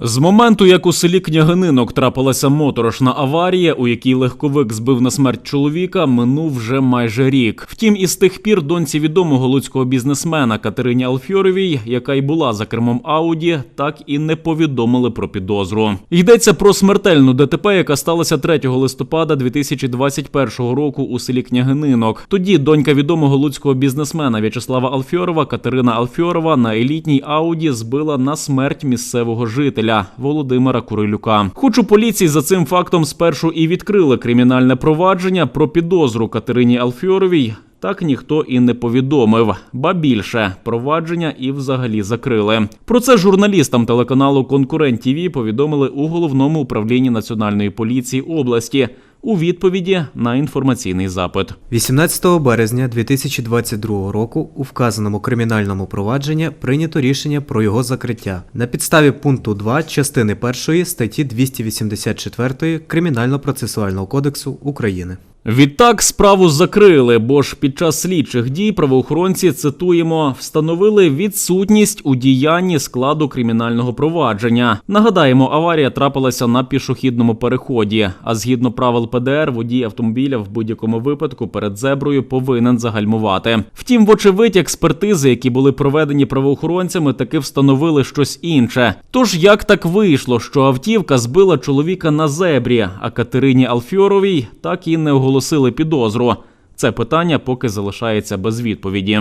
З моменту, як у селі Княгининок трапилася моторошна аварія, у якій легковик збив на смерть чоловіка, минув вже майже рік. Втім, із тих пір доньці відомого луцького бізнесмена Катерині Алфьоровій, яка й була за кермом Ауді, так і не повідомили про підозру. Йдеться про смертельну ДТП, яка сталася 3 листопада 2021 року у селі Княгининок. Тоді донька відомого луцького бізнесмена В'ячеслава Алфьорова Катерина Алфьорова на елітній Ауді збила на смерть місцевого жителя Володимира Курилюка. Хоч у поліції за цим фактом спершу і відкрили кримінальне провадження про підозру Катерині Алфьоровій. Так ніхто і не повідомив. Ба більше провадження і взагалі закрили. Про це журналістам телеканалу Конкурент ТІВІ повідомили у головному управлінні національної поліції області у відповіді на інформаційний запит. 18 березня 2022 року у вказаному кримінальному провадженні прийнято рішення про його закриття на підставі пункту 2 частини 1 статті 284 Кримінально-процесуального кодексу України. Відтак справу закрили, бо ж під час слідчих дій правоохоронці цитуємо встановили відсутність у діянні складу кримінального провадження. Нагадаємо, аварія трапилася на пішохідному переході. А згідно правил ПДР, водій автомобіля в будь-якому випадку перед зеброю повинен загальмувати. Втім, вочевидь, експертизи, які були проведені правоохоронцями, таки встановили щось інше. Тож як так вийшло, що автівка збила чоловіка на зебрі, а Катерині Алфьоровій так і не оголосили підозру. Це питання поки залишається без відповіді.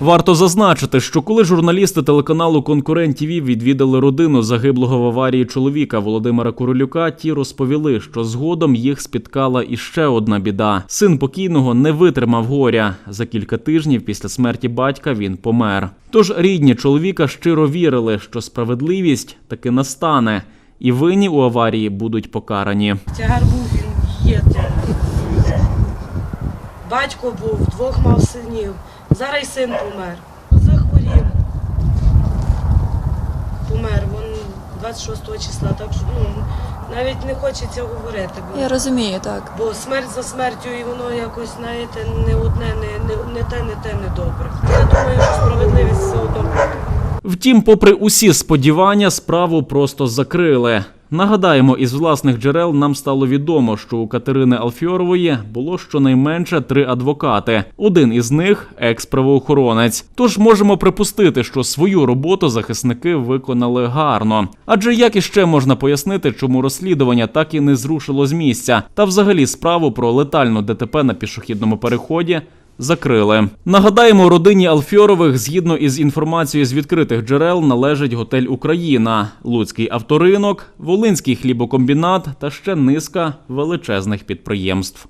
Варто зазначити, що коли журналісти телеканалу Конкурент ТІВІ відвідали родину загиблого в аварії чоловіка Володимира Курилюка, ті розповіли, що згодом їх спіткала іще одна біда. Син покійного не витримав горя. За кілька тижнів після смерті батька він помер. Тож рідні чоловіка щиро вірили, що справедливість таки настане, і винні у аварії будуть покарані. Тягар був, він є. Батько був, двох мав синів. Зараз й син помер. Захворів. Помер. Він 26 числа. Так що ну, навіть не хочеться говорити. Бо, Я розумію, так. бо смерть за смертю, і воно якось, знаєте, не одне, не, не, не те, не те, не добре. Я думаю, що справедливість все одно буде. Втім, попри усі сподівання, справу просто закрили. Нагадаємо, із власних джерел нам стало відомо, що у Катерини Алфьорової було щонайменше три адвокати. Один із них екс-правоохоронець. Тож можемо припустити, що свою роботу захисники виконали гарно. Адже як іще можна пояснити, чому розслідування так і не зрушило з місця, та взагалі справу про летальну ДТП на пішохідному переході закрили. Нагадаємо, родині Алфьорових, згідно із інформацією з відкритих джерел, належить готель Україна, Луцький авторинок, Волинський хлібокомбінат та ще низка величезних підприємств.